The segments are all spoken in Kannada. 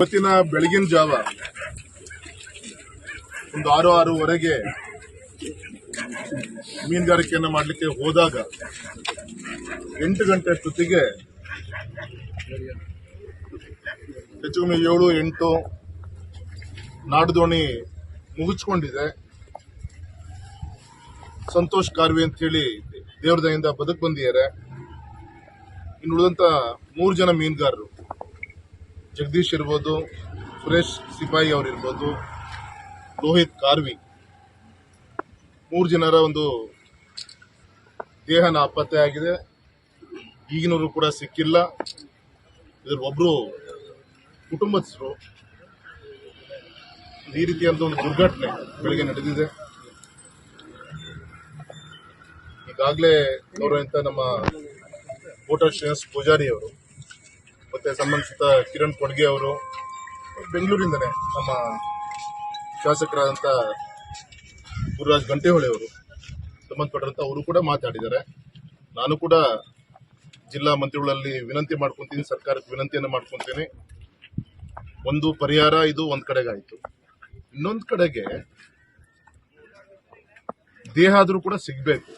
ಇವತ್ತಿನ ಬೆಳಗಿನ ಜಾವ ಒಂದು ಆರು ಆರೂವರೆಗೆ ಮೀನುಗಾರಿಕೆಯನ್ನು ಮಾಡಲಿಕ್ಕೆ ಹೋದಾಗ ಎಂಟು ಗಂಟೆ ಅಷ್ಟೊತ್ತಿಗೆ ಹೆಚ್ಚು ಕಮ್ಮಿ ಏಳು, ಎಂಟು ನಾಡುದೋಣಿ ಮುಗಿಸ್ಕೊಂಡಿದೆ. ಸಂತೋಷ್ ಕಾರ್ವಿ ಅಂತ ಹೇಳಿ ದೇವ್ರ ದಯಿಂದ ಬದುಕು ಬಂದಿದ್ದಾರೆ. ಇನ್ನು ಉಳಿದಂತ ಮೂರು ಜನ ಮೀನುಗಾರರು. ಜಗದೀಶ್ ಇರ್ಬೋದು, ಸುರೇಶ್ ಸಿಪಾಯಿ ಅವರಿರ್ಬೋದು ರೋಹಿತ್ ಕಾರ್ವಿ. ಮೂರು ಜನರ ಒಂದು ದೇಹ ನಾಪತ್ತೆ ಆಗಿದೆ. ಈಗಿನವರು ಕೂಡ ಸಿಕ್ಕಿಲ್ಲ. ಇದ್ರ ಒಬ್ರು ಕುಟುಂಬಸ್ಥರು. ಈ ರೀತಿಯಾದ ಒಂದು ದುರ್ಘಟನೆ ಬೆಳಗ್ಗೆ ನಡೆದಿದೆ. ಈಗಾಗಲೇ ಗೌರವಿತ ನಮ್ಮ ಕೋಟ ಶ್ರೇಯಸ್ ಪೂಜಾರಿ ಅವರು ಮತ್ತೆ ಸಂಬಂಧಿಸಿದ ಕಿರಣ್ ಕೊಡ್ಗೆ ಅವರು ಬೆಂಗಳೂರಿಂದನೇ ನಮ್ಮ ಶಾಸಕರಾದಂಥ ಗುರುರಾಜ್ ಗಂಟೆಹೊಳೆ ಅವರು ಸಂಬಂಧಪಟ್ಟಂಥ ಅವರು ಕೂಡ ಮಾತಾಡಿದ್ದಾರೆ. ನಾನು ಕೂಡ ಜಿಲ್ಲಾ ಮಂತ್ರಿಗಳಲ್ಲಿ ವಿನಂತಿ ಮಾಡ್ಕೊಂತೀನಿ, ಸರ್ಕಾರಕ್ಕೆ ವಿನಂತಿಯನ್ನು ಮಾಡ್ಕೊತೀನಿ. ಒಂದು ಪರಿಹಾರ, ಇದು ಒಂದು ಕಡೆಗಾಯಿತು. ಇನ್ನೊಂದು ಕಡೆಗೆ ದೇಹ ಆದರೂ ಕೂಡ ಸಿಗ್ಬೇಕು.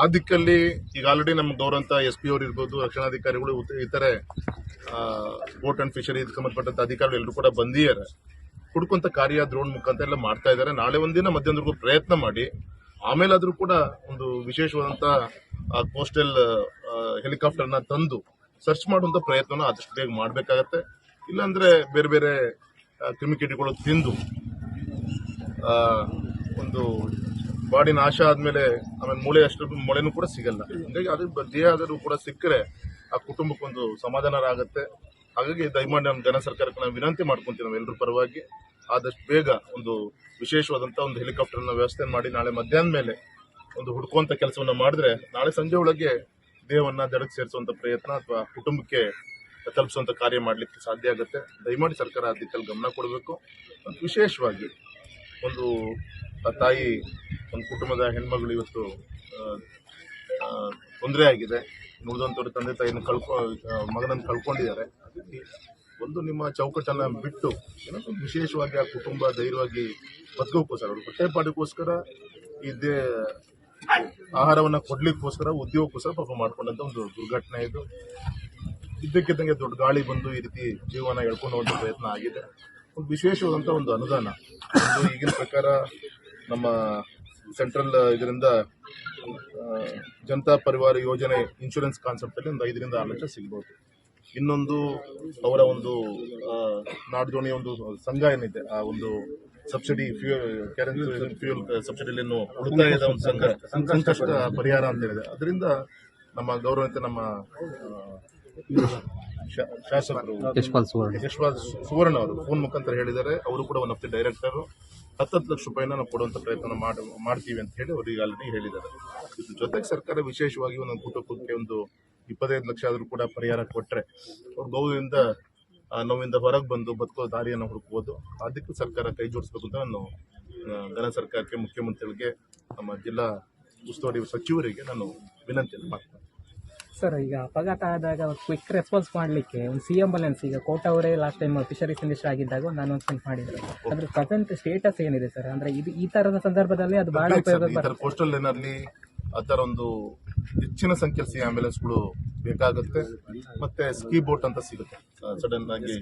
ಆ ದಿಕ್ಕಲ್ಲಿ ಈಗ ಆಲ್ರೆಡಿ ನಮ್ಮ ಗೌರವಂತ ಎಸ್ ಪಿ ಅವರು ಇರ್ಬೋದು, ರಕ್ಷಣಾಧಿಕಾರಿಗಳು ಇತರೆ ಬೋಟ್ ಅಂಡ್ ಫಿಶರಿ ಸಂಬಂಧಪಟ್ಟಂತ ಅಧಿಕಾರಿಗಳು ಎಲ್ಲರೂ ಕೂಡ ಬಂದಿದ್ದಾರೆ. ಹುಡ್ಕೊಂತ ಕಾರ್ಯ ದ್ರೋಣ್ ಮುಖಾಂತರ ಎಲ್ಲ ಮಾಡ್ತಾ ಇದ್ದಾರೆ. ನಾಳೆ ಒಂದಿನ ಮಧ್ಯಾಹ್ನದವರೆಗೂ ಪ್ರಯತ್ನ ಮಾಡಿ, ಆಮೇಲಾದ್ರೂ ಕೂಡ ಒಂದು ವಿಶೇಷವಾದಂತ ಕೋಸ್ಟಲ್ ಹೆಲಿಕಾಪ್ಟರ್ನ ತಂದು ಸರ್ಚ್ ಮಾಡುವಂತ ಪ್ರಯತ್ನ ಆದಷ್ಟು ಬೇಗ ಮಾಡಬೇಕಾಗತ್ತೆ. ಇಲ್ಲಾಂದ್ರೆ ಬೇರೆ ಬೇರೆ ಕ್ರಿಮಿಕೇಟಿಗಳು ತಿಂದು ಒಂದು ಬಾಡಿ ನಾಶ ಆದ್ಮೇಲೆ ಆಮೇಲೆ ಮೂಳೆ ಅಷ್ಟು ಮೊಳೆನೂ ಕೂಡ ಸಿಗಲ್ಲ. ಹಂಗಾಗಿ ಅದ್ರ ಬ- ದೇಹ ಆದರೂ ಕೂಡ ಸಿಕ್ಕರೆ ಆ ಕುಟುಂಬಕ್ಕೊಂದು ಸಮಾಧಾನ ಆಗುತ್ತೆ ಹಾಗಾಗಿ ದಯಮಾಡಿ ನಮ್ಮ ಜನ ಸರ್ಕಾರಕ್ಕೆ ನಾವು ವಿನಂತಿ ಮಾಡ್ಕೊಂತೀವಿ ನಾವು ಎಲ್ಲರೂ ಪರವಾಗಿ. ಆದಷ್ಟು ಬೇಗ ಒಂದು ವಿಶೇಷವಾದಂತ ಒಂದು ಹೆಲಿಕಾಪ್ಟರ್ನ ವ್ಯವಸ್ಥೆ ಮಾಡಿ ನಾಳೆ ಮಧ್ಯಾಹ್ನ ಮೇಲೆ ಒಂದು ಹುಡ್ಕೋಂಥ ಕೆಲಸವನ್ನು ಮಾಡಿದ್ರೆ ನಾಳೆ ಸಂಜೆ ಒಳಗೆ ದೇಹವನ್ನು ದಡಕ್ಕೆ ಸೇರಿಸುವಂತ ಪ್ರಯತ್ನ ಅಥವಾ ಕುಟುಂಬಕ್ಕೆ ತಲುಪಿಸುವಂತ ಕಾರ್ಯ ಮಾಡಲಿಕ್ಕೆ ಸಾಧ್ಯ ಆಗುತ್ತೆ. ದಯಮಾಡಿ ಸರ್ಕಾರ ಆ ದಿಕ್ಕಲ್ಲಿ ಗಮನ ಕೊಡಬೇಕು. ವಿಶೇಷವಾಗಿ ಒಂದು ಆ ತಾಯಿ, ಒಂದು ಕುಟುಂಬದ ಹೆಣ್ಮಗಳು ಇವತ್ತು ತೊಂದರೆ ಆಗಿದೆ. ಮುಗಿದಂಥವ್ರು ತಂದೆ ತಾಯಿನ ಕಳ್ಕೊ ಮಗನನ್ನು ಕಳ್ಕೊಂಡಿದ್ದಾರೆ. ಒಂದು ನಿಮ್ಮ ಚೌಕಟ್ಟನ್ನು ಬಿಟ್ಟು ಏನೋ ವಿಶೇಷವಾಗಿ ಆ ಕುಟುಂಬ ಧೈರ್ಯವಾಗಿ ಬದುಕೋಕ್ಕೋಸ್ಕರ, ಅವರು ಹೊಟ್ಟೆಪಾಡಿಗೋಸ್ಕರ ಇದೇ ಆಹಾರವನ್ನು ಕೊಡ್ಲಿಕ್ಕೋಸ್ಕರ, ಉದ್ಯೋಗಕ್ಕೋಸ್ಕರ ಪಾಪ ಮಾಡ್ಕೊಂಡಂತ ಒಂದು ದುರ್ಘಟನೆ ಇದು. ಇದ್ದಕ್ಕಿದ್ದಂಗೆ ದೊಡ್ಡ ಗಾಳಿ ಬಂದು ಈ ರೀತಿ ಜೀವನ ಎಳ್ಕೊಂಡು ಹೋಗೋ ಪ್ರಯತ್ನ ಆಗಿದೆ. ಒಂದು ವಿಶೇಷವಾದಂಥ ಒಂದು ಅನುದಾನ. ಈಗಿನ ಪ್ರಕಾರ ನಮ್ಮ ಸೆಂಟ್ರಲ್ ಇದರಿಂದ ಜನತಾ ಪರಿವಾರ ಯೋಜನೆ ಇನ್ಶೂರೆನ್ಸ್ ಕಾನ್ಸೆಪ್ಟ್ ಅಲ್ಲಿ ಒಂದು ಐದರಿಂದ ಆರು ಲಕ್ಷ ಸಿಗ್ಬೋದು. ಇನ್ನೊಂದು ಅವರ ಒಂದು ನಾಡದೋಣಿ ಒಂದು ಸಂಘ ಏನಿದೆ, ಆ ಒಂದು ಸಬ್ಸಿಡಿ ಫ್ಯೂಯಲ್ ಫ್ಯೂಯಲ್ ಸಬ್ಸಿಡಿಯಲ್ಲಿ ಉಳಿತಾಯದ ಒಂದು ಸಂಘ, ಸಂಕಷ್ಟ ಪರಿಹಾರ ಅಂತ ಹೇಳಿದೆ ಅದರಿಂದ ನಮ್ಮ ಗೌರವಿತ ನಮ್ಮ ಶಾಸಕರು ಯಶಪಾಲ್ ಸುವರ್ಣ. ಯಶ್ವಾಲ್ ಸುವರ್ಣ ಅವರು ಫೋನ್ ಮುಖಾಂತರ ಹೇಳಿದ್ದಾರೆ. ಅವರು ಕೂಡ ಒನ್ ಆಫ್ ದಿ ಡೈರೆಕ್ಟರ್ ಹತ್ತತ್ತು ಲಕ್ಷ ರೂಪಾಯಿನ ನಾವು ಕೊಡುವಂತ ಪ್ರಯತ್ನ ಮಾಡಿ ಮಾಡ್ತೀವಿ ಅಂತ ಹೇಳಿ ಅವರಿಗೆ ಆಲ್ರೆಡಿ ಹೇಳಿದ್ದಾರೆ. ಇದ್ರ ಜೊತೆಗೆ ಸರ್ಕಾರ ವಿಶೇಷವಾಗಿ ಒಂದು ಕುಟುಂಬಕ್ಕೆ ಒಂದು ಇಪ್ಪತ್ತೈದು ಲಕ್ಷ ಆದರೂ ಕೂಡ ಪರಿಹಾರ ಕೊಟ್ಟರೆ ಅವ್ರು ಗೌರವದಿಂದ ನೋವಿಂದ ಹೊರಗೆ ಬಂದು ಬದುಕೋ ದಾರಿಯನ್ನು ಹುಡುಕ್ಬೋದು. ಅದಕ್ಕೆ ಸರ್ಕಾರ ಕೈ ಜೋಡಿಸ್ಬೇಕು ಅಂತ ನಾನು ಗಣ ಘನ ಸರ್ಕಾರಕ್ಕೆ ಮುಖ್ಯಮಂತ್ರಿಗಳಿಗೆ ನಮ್ಮ ಜಿಲ್ಲಾ ಉಸ್ತುವಾರಿ ಸಚಿವರಿಗೆ ನಾನು ವಿನಂತಿಯನ್ನು ಮಾಡ್ತೇನೆ. ಸರ್ ಈಗ ಅಪಘಾತ ಆದಾಗ ಕ್ವಿಕ್ ರೆಸ್ಪಾನ್ಸ್ ಮಾಡಲಿಕ್ಕೆ ಒಂದು ಸಿ ಆಂಬುಲೆನ್ಸ್ ಈಗ ಕೋಟ ಅವರೇ ಲಾಸ್ಟ್ ಟೈಮ್ ಫಿಶರೀಸ್ ಮಿನಿಸ್ಟರ್ ಆಗಿದ್ದಾಗ ಒಂದು ಅನೌನ್ಸ್ಮೆಂಟ್ ಮಾಡಿದ್ರು. ಅದ್ರ ಪ್ರೆಸೆಂಟ್ ಸ್ಟೇಟಸ್ ಏನಿದೆ ಸರ್ ಅಂದ್ರೆ ಇದು ಈ ತರದ ಸಂದರ್ಭದಲ್ಲಿ ಅದು ಬಹಳ ಉಪಯೋಗ ಪೋಸ್ಟಲ್ ಕೋಸ್ಟಲ್ ಲೈನಲ್ಲಿ ಅದರ ಒಂದು ಹೆಚ್ಚಿನ ಸಂಖ್ಯೆ ಸಿ ಆಂಬ್ಯುಲೆನ್ಸ್ಗಳು ಬೇಕಾಗುತ್ತೆ. ಮತ್ತೆ ಸ್ಕಿ ಬೋಟ್ ಅಂತ ಸಿಗುತ್ತೆ. ಸಡನ್ ಆಗಿ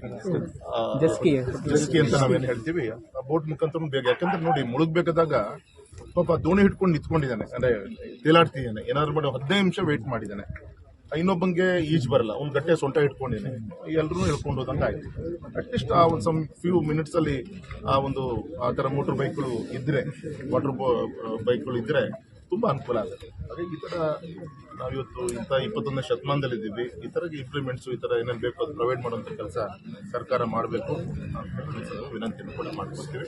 ಜಸ್ಕಿ ಅಂತ ನಾವೇನ್ ಹೇಳ್ತೀವಿ. ಆ ಬೋಟ್ ಮುಖಾಂತರ ಬೇಗ. ಯಾಕಂದ್ರೆ ನೋಡಿ ಮುಳುಗ್ಬೇಕಾದಾಗ ಪಾಪ ದೋಣಿ ಹಿಡ್ಕೊಂಡು ನಿಂತ್ಕೊಂಡಿದ್ದಾನೆ. ಅಂದ್ರೆ ತೇಲಾಡ್ತಿದ್ದಾನೆ. ಏನಾದ್ರು ಮಾಡಿ ಹದಿನೈದು ನಿಮಿಷ ವೇಟ್ ಮಾಡಿದ್ದಾನೆ. ಇನ್ನೊಬ್ಬಂಗೆ ಈಜ್ ಬರಲ್ಲ, ಒಂದು ಗಟ್ಟೆ ಸೊಂಟ ಇಟ್ಕೊಂಡಿನಿ. ಎಲ್ಲರೂ ಹೇಳ್ಕೊಂಡು ಹೋದಂಗೆ ಆಯ್ತು. ಅಟ್ಲೀಸ್ಟ್ ಆ ಒಂದು ಸಮ್ ಫ್ಯೂ ಮಿನಿಟ್ಸ್ ಅಲ್ಲಿ ಆ ಒಂದು, ಆ ತರ ಮೋಟರ್ ಬೈಕ್ಗಳು ಇದ್ರೆ ವಾಟರ್ ಬೈಕ್ಗಳು ಇದ್ರೆ ತುಂಬಾ ಅನುಕೂಲ ಆಗುತ್ತೆ. ಅದೇ ಈ ತರ ನಾವಿವತ್ತು ಇಂಥ ಇಪ್ಪತ್ತೊಂದನೇ ಶತಮಾನದಲ್ಲಿ ಇದ್ದೀವಿ. ಈ ತರ ಇಂಪ್ಲಿಮೆಂಟ್ಸ್ ಈ ತರ ಏನೇನು ಬೇಕು ಅದು ಪ್ರೊವೈಡ್ ಮಾಡುವಂತ ಕೆಲಸ ಸರ್ಕಾರ ಮಾಡಬೇಕು. ವಿನಂತಿಯನ್ನು ಕೂಡ ಮಾಡ್ಕೊಡ್ತೀವಿ.